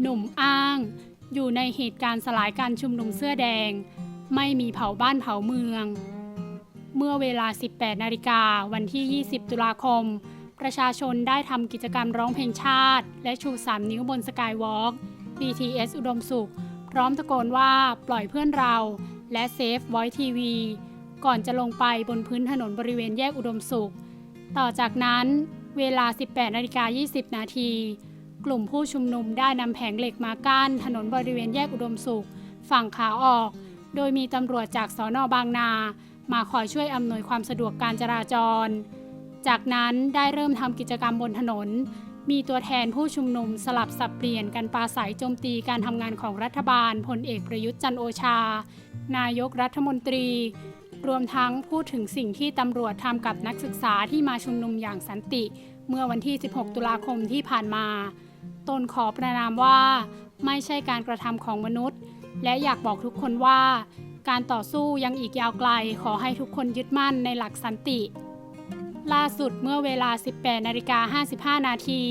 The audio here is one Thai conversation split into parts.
หนุ่มอ้าง อยู่ในเหตุการณ์สลายการชุมนุมเสื้อแดง ไม่มีเผาบ้านเผาเมือง เมื่อเวลา 18 นาฬิกาวันที่ 20 ตุลาคม ประชาชนได้ทำกิจกรรมร้องเพลงชาติ และชู 3 นิ้วบนสกายวอล์ก BTS อุดมสุข พร้อมตะโกนว่าปล่อยเพื่อนเรา และเซฟไวทีวี ก่อนจะลงไปบนพื้นถนนบริเวณแยกอุดมสุข ต่อจากนั้นเวลา 18 นาฬิกา 20 นาที กลุ่มผู้ชุมนุมได้นำแผงเหล็กมากั้นถนนบริเวณแยกอุดมสุข ฝั่งขาออก โดยมีตำรวจจากสอนอบางนา มาคอยช่วยอำนวยความสะดวกการจราจร จากนั้นได้เริ่มทำกิจกรรมบนถนน มีตัวแทนผู้ชุมนุมสลับสับเปลี่ยนกันปาศัยโจมตีการทำงานของรัฐบาลพลเอกประยุทธ์จันโอชา นายกรัฐมนตรี รวมทั้งพูดถึงสิ่งที่ตำรวจทำกับนักศึกษาที่มาชุมนุมอย่างสันติเมื่อวันที่ 16 ตุลาคมที่ผ่านมา ตนขอประนามว่าไม่ใช่การกระทำของมนุษย์ และอยากบอกทุกคนว่า การต่อสู้ยังอีกยาวไกลขอให้ทุกคนยึดมั่นในหลักสันติ ล่าสุดเมื่อเวลา 18นาฬิกา55 นาที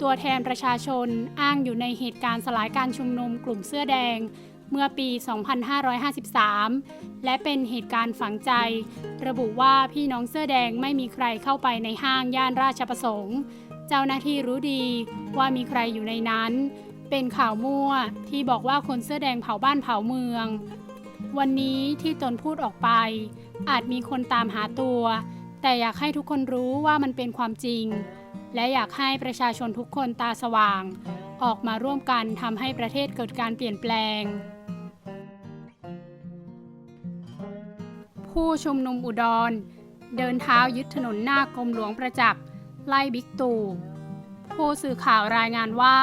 ตัวแทนประชาชนอ้างอยู่ในเหตุการณ์สลายการชุมนุมกลุ่มเสื้อแดงเมื่อปี 2553 และเป็นเหตุการณ์ฝังใจ ระบุว่าพี่น้องเสื้อแดงไม่มีใครเข้าไปในห้างย่านราชประสงค์ จ้าหน้าที่รู้ดีว่ามีใครอยู่ในนั้น เป็นข่าวมั่วที่บอกว่าคนเสื้อแดงเผาบ้านเผาเมือง วันนี้ที่ตนพูดออกไป อาจมีคนตามหาตัว แต่อยากให้ทุกคนรู้ว่ามันเป็นความจริง และอยากให้ประชาชนทุกคนตาสว่าง ออกมาร่วมกันทำให้ประเทศเกิดการเปลี่ยนแปลงผู้ชุมนุมอุดร เดินเท้ายึดถนนหน้ากรมหลวงประจักษ์ ไล่บิ๊กตู่ ผู้สื่อข่าวรายงานว่า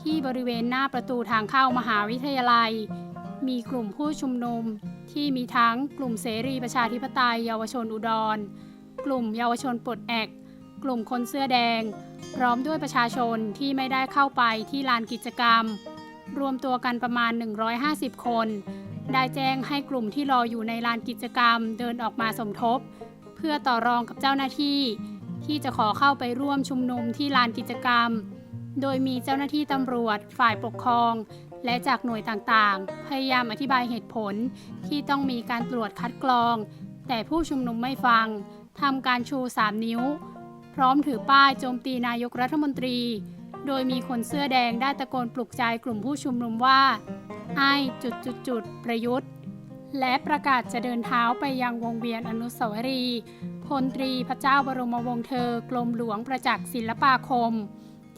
ที่บริเวณหน้าประตูทางเข้ามหาวิทยาลัย มีกลุ่มผู้ชุมนุมที่มีทั้งกลุ่มเสรีประชาธิปไตยเยาวชนอุดร กลุ่มเยาวชนปลดแอกกลุ่มคนเสื้อแดง พร้อมด้วยประชาชนที่ไม่ได้เข้าไปที่ลานกิจกรรม รวมตัวกันประมาณ 150 คน ได้แจ้งให้กลุ่มที่รออยู่ในลานกิจกรรมเดินออกมาสมทบ เพื่อต่อรองกับเจ้าหน้าที่ ที่จะขอเข้าไปร่วมชุมนุมที่ลานกิจกรรม โดยมีเจ้าหน้าที่ตำรวจ ฝ่ายปกครอง และจากหน่วยต่างๆ พยายามอธิบายเหตุผลที่ต้องมีการตรวจคัดกรอง แต่ผู้ชุมนุมไม่ฟังทำการชู 3 นิ้ว พร้อมถือป้ายโจมตีนายกรัฐมนตรี โดยมีคนเสื้อแดงได้ตะโกนปลุกใจกลุ่มผู้ชุมนุมว่า ไอ้จุดจุดจุดๆๆประยุทธ์ และประกาศจะเดินเท้าไปยังวงเวียนอนุสาวรีย์ พลตรีพระเจ้าบรมวงศ์เธอกรมหลวงประจักษ์ศิลปาคม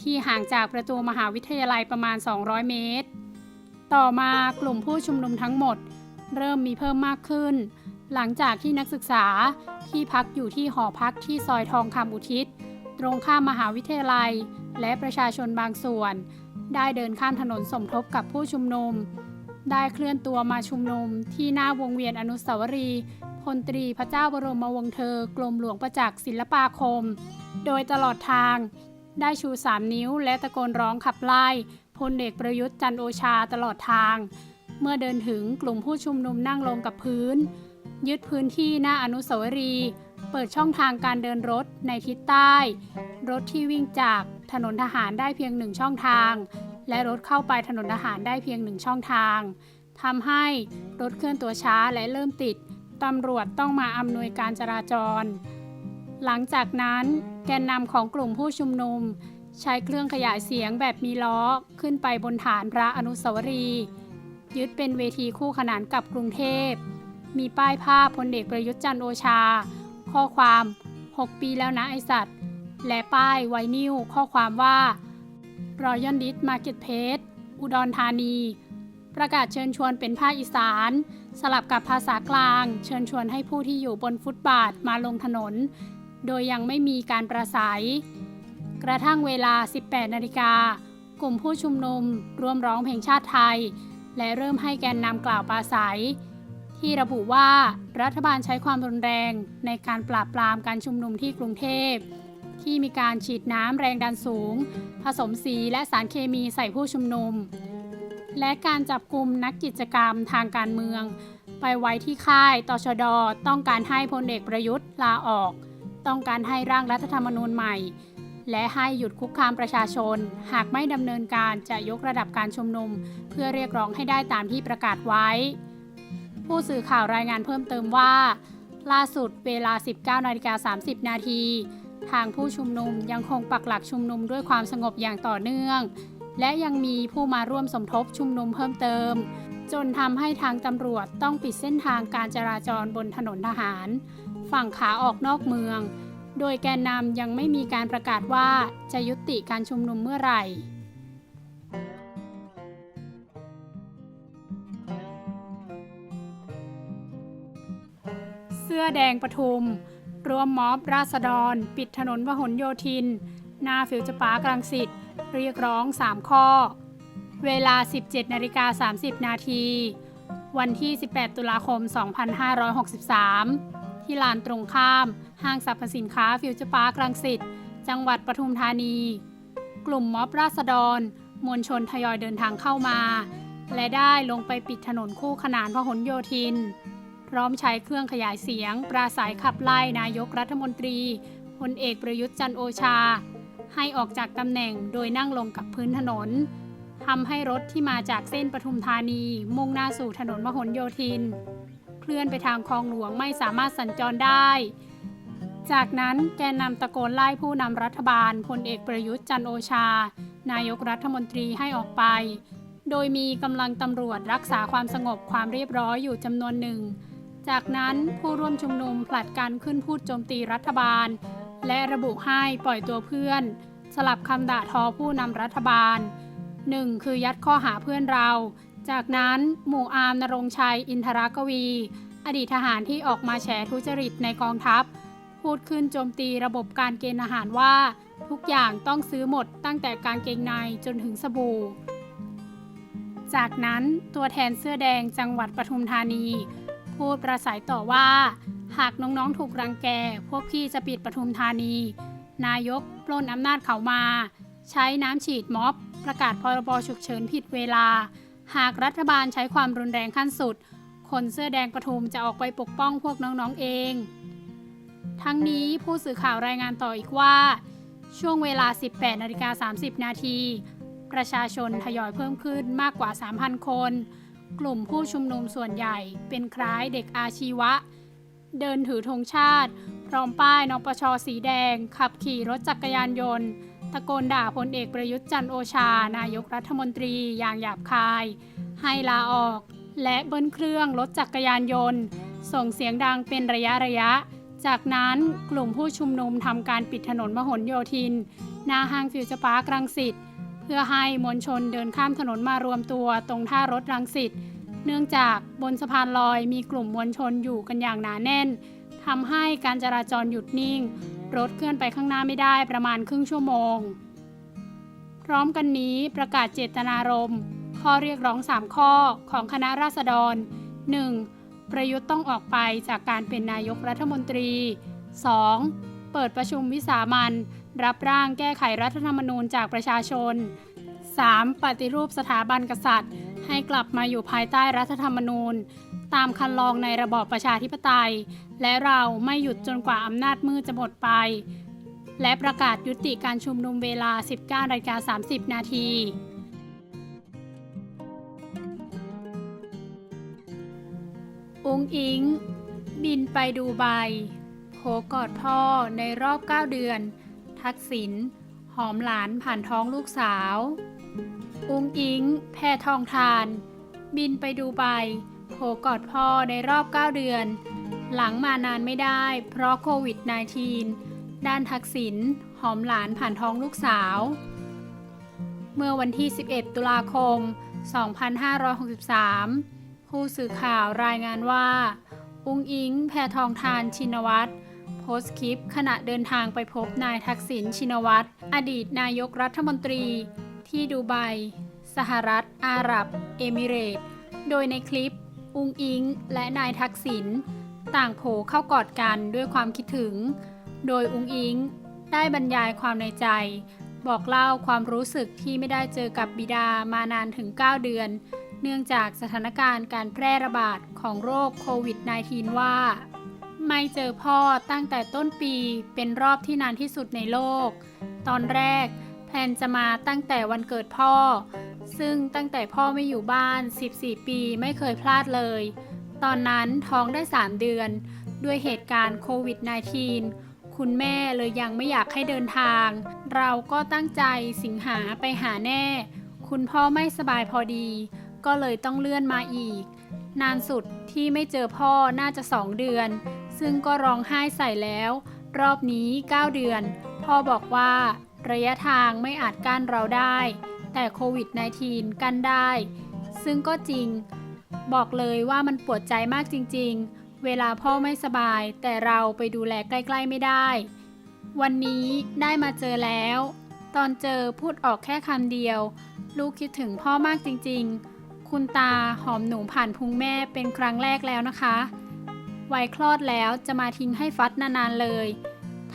ที่ห่างจากประตูมหาวิทยาลัยประมาณ 200 เมตร ต่อมากลุ่มผู้ชุมนุมทั้งหมด เริ่มมีเพิ่มมากขึ้น หลังจากที่นักศึกษาที่พักอยู่ที่หอพักที่ซอยทองคำอุทิศ ตรงข้ามมหาวิทยาลัย และประชาชนบางส่วน ได้เดินข้ามถนนสมทบกับผู้ชุมนุมได้เคลื่อนตัวมาชุมนุมที่หน้าวงเวียนอนุสาวรีย์ พลตรีพระเจ้าบรมวงศ์เธอกรมหลวงประจักษ์ศิลปาคม โดยตลอดทาง ได้ชู3นิ้วและตะโกนร้องขับไล่พลเอกประยุทธ์จันโอชาตลอดทาง เมื่อเดินถึงกลุ่มผู้ชุมนุมนั่งลงกับพื้น ยึดพื้นที่หน้าอนุสาวรีย์เปิดช่องทางการเดินรถในทิศใต้ รถที่วิ่งจากถนนทหารได้เพียงหนึ่งช่องทาง และรถเข้าไปถนนทหารได้เพียงหนึ่งช่องทางทำให้รถเคลื่อนตัวช้าและเริ่มติด ตำรวจต้องมาอำนวยการจราจร หลังจากนั้นแกนนำของกลุ่มผู้ชุมนุม ใช้เครื่องขยายเสียงแบบมีล้อขึ้นไปบนฐานพระอนุสาวรีย์ยึดเป็นเวทีคู่ขนานกับกรุงเทพ มีป้ายภาพพลเอกประยุทธ์จันโอชา ข้อความ 6 ปีแล้วนะไอสัตว์ และป้ายไวนิวข้อความว่า Royal d i s Market Place อุดรธานี ประกาศเชิญชวนเป็นภาคอีสานสลับกับภาษากลาง เชิญชวนให้ผู้ที่อยู่บนฟุตบาทมาลงถนน โดยยังไม่มีการประสัย กระทั่งเวลา 18 นาฬิกากลุ่มผู้ชุมนุมร่วมร้องเพลงชาติไทย และเริ่มให้แกนนำกล่าวปราศัย ที่ระบุว่ารัฐบาลใช้ความรุนแรงในการปราบปรามการชุมนุมที่กรุงเทพ ที่มีการฉีดน้ำแรงดันสูง ผสมสีและสารเคมีใส่ผู้ชุมนุม และการจับกลุ่มนักกิจกรรมทางการเมือง ไปไว้ที่ค่ายตชด ต้องการให้พลเอกประยุทธ์ลาออก ต้องการให้ร่างรัฐธรรมนูญใหม่ และให้หยุดคุกคามประชาชน หากไม่ดำเนินการจะยกระดับการชุมนุม เพื่อเรียกร้องให้ได้ตามที่ประกาศไว้ ผู้สื่อข่าวรายงานเพิ่มเติมว่า ล่าสุดเวลา 19นาฬิกา30 นาทีทางผู้ชุมนุมยังคงปักหลักชุมนุมด้วยความสงบอย่างต่อเนื่อง และยังมีผู้มาร่วมสมทบชุมนุมเพิ่มเติม จนทำให้ทางตำรวจต้องปิดเส้นทางการจราจรบนถนนทหาร ฝั่งขาออกนอกเมือง โดยแกนนำยังไม่มีการประกาศว่าจะยุติการชุมนุมเมื่อไหร่เสื้อแดงปทุม รวมม็อบราษฎร ปิดถนนพหลโยธิน หน้าฟิวเจอร์ปาร์ครังสิต เรียกร้อง 3 ข้อ เวลา 17นาฬิกา30 นาที วันที่ 18 ตุลาคม 2563 ที่ลานตรงข้าม ห้างสรรพสินค้าฟิวเจอร์ปาร์ครังสิต จังหวัดปทุมธานี กลุ่มม็อบราษฎร มวลชนทยอยเดินทางเข้ามา และได้ลงไปปิดถนนคู่ขนานพหลโยธิน พร้อมใช้เครื่องขยายเสียง ปราศัยขับไล่นายกรัฐมนตรีพลเอกประยุทธ์จันโอชา ให้ออกจากตำแหน่งโดยนั่งลงกับพื้นถนนทำให้รถที่มาจากเส้นปทุมธานี มุ่งหน้าสู่ถนนมหลโยธิน เคลื่อนไปทางคลองหลวงไม่สามารถสัญจรได้ จากนั้นแกนนำตะโกนไล่ผู้นำรัฐบาลพลเอกประยุทธ์จันโอชา นายกรัฐมนตรีให้ออกไป โดยมีกำลังตำรวจรักษาความสงบความเรียบร้อยอยู่จำนวนหนึ่ง จากนั้นผู้ร่วมชุมนุมผลัดกันขึ้นพูดโจมตีรัฐบาล และระบุให้ปล่อยตัวเพื่อน สลับคำด่าทอผู้นำรัฐบาล 1. คือยัดข้อหาเพื่อนเรา จากนั้นหมู่อาร์มนรงชัย อินทรากวี อดีตทหารที่ออกมาแฉทุจริตในกองทัพ พูดขึ้นโจมตีระบบการเกณฑ์อาหารว่า ทุกอย่างต้องซื้อหมดตั้งแต่กางเกงในจนถึงสบู่ จากนั้นตัวแทนเสื้อแดงจังหวัดปทุมธานี พูดประสัยต่อว่า หากน้องๆถูกรังแก พวกพี่จะปิดปทุมธานี นายกปล้นอำนาจเขามา ใช้น้ำฉีดม็อบ ประกาศพรบฉุกเฉินผิดเวลา หากรัฐบาลใช้ความรุนแรงขั้นสุด คนเสื้อแดงปทุมจะออกไปปกป้องพวกน้องๆเอง ทั้งนี้ผู้สื่อข่าวรายงานต่ออีกว่า ช่วงเวลา 18นาฬิกา30 นาทีประชาชนทยอยเพิ่มขึ้นมากกว่า 3,000 คน กลุ่มผู้ชุมนุมส่วนใหญ่เป็นคล้ายเด็กอาชีวะ เดินถือธงชาติ พร้อมป้ายนปชสีแดง ขับขี่รถจักรยานยนต์ ตะโกนด่าพลเอกประยุทธ์จันโอชา นายกรัฐมนตรีอย่างหยาบคาย ให้ลาออก และเบิ้ลเครื่องรถจักรยานยนต์ ส่งเสียงดังเป็นระยะระยะ จากนั้นกลุ่มผู้ชุมนุมทำการปิดถนนมหลโยธิน หน้าห้างฟิวเจอร์พาร์ครังสิตเพื่อให้มวลชนเดินข้ามถนนมารวมตัวตรงท่ารถรังสิต เนื่องจากบนสะพานลอยมีกลุ่มมวลชนอยู่กันอย่างหนาแน่นทำให้การจราจรหยุดนิ่ง รถเคลื่อนไปข้างหน้าไม่ได้ประมาณครึ่งชั่วโมง พร้อมกันนี้ประกาศเจตนารมณ์ข้อเรียกร้อง 3 ข้อของคณะราษฎร 1. ประยุทธ์ต้องออกไปจากการเป็นนายกรัฐมนตรี 2. เปิดประชุมวิสามันรับร่างแก้ไขรัฐธรรมนูญจากประชาชน 3. ปฏิรูปสถาบันกษัตริย์ ให้กลับมาอยู่ภายใต้รัฐธรรมนูญ ตามคันลองในระบอบประชาธิปไตย และเราไม่หยุดจนกว่าอำนาจมืดจะหมดไป และประกาศยุติการชุมนุมเวลา 19นาฬิกา30 นาทีองอิง บินไปดูใบโผกอดพ่อในรอบ 9 เดือน ทักษิณหอมหลานผ่านท้องลูกสาว อุ้งอิง แพทองทาน บินไปดูใบโผกอดพ่อในรอบ 9 เดือน หลังมานานไม่ได้ เพราะโควิด -19 ด้านทักษิณหอมหลานผ่านท้องลูกสาว เมื่อวันที่ 11 ตุลาคม 2563 ผู้สื่อข่าวรายงานว่า อุ้งอิง แพทองทานชินวัตรโพสต์คลิปขณะเดินทางไปพบนายทักษิณชินวัตรอดีตนายกรัฐมนตรี ที่ดูไบ สหรัฐ อาหรับ เอมิเรตส์โดยในคลิป อุ้งอิง และนายทักษิณต่างโผเข้ากอดกันด้วยความคิดถึง โดยอุ้งอิง ได้บรรยายความในใจ บอกเล่าความรู้สึกที่ไม่ได้เจอกับบิดามานานถึง 9 เดือน เนื่องจากสถานการณ์การแพร่ระบาดของโรคโควิด -19 ว่า ไม่เจอพ่อตั้งแต่ต้นปีเป็นรอบที่นานที่สุดในโลก ตอนแรก แพลนจะมาตั้งแต่วันเกิดพ่อ ซึ่งตั้งแต่พ่อไม่อยู่บ้าน 14 ปีไม่เคยพลาดเลย ตอนนั้นท้องได้ 3 เดือน ด้วยเหตุการณ์โควิด -19 คุณแม่เลยยังไม่อยากให้เดินทาง เราก็ตั้งใจสิงหาไปหาแน่ คุณพ่อไม่สบายพอดี ก็เลยต้องเลื่อนมาอีก นานสุดที่ไม่เจอพ่อน่าจะ2เดือน ซึ่งก็ร้องไห้ใส่แล้ว รอบนี้ 9 เดือน พ่อบอกว่า ระยะทางไม่อาจกั้นเราได้ แต่โควิด -19 กั้นได้ ซึ่งก็จริง บอกเลยว่ามันปวดใจมากจริง ๆ เวลาพ่อไม่สบาย แต่เราไปดูแลใกล้ ๆ ไม่ได้ วันนี้ได้มาเจอแล้ว ตอนเจอพูดออกแค่คำเดียว ลูกคิดถึงพ่อมากจริง ๆ คุณตาหอมหนูผ่านพุงแม่เป็นครั้งแรกแล้วนะคะวัยคลอดแล้วจะมาทิ้งให้ฟัดนานๆเลย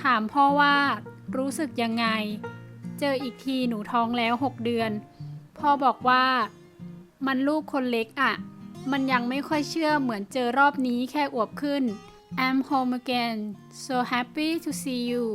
ถามพ่อว่า รู้สึกยังไง เจออีกทีหนูท้องแล้ว 6 เดือน พ่อบอกว่า มันลูกคนเล็กอะ่ะ มันยังไม่ค่อยเชื่อเหมือนเจอรอบนี้แค่อวบขึ้น I'm home again so happy to see you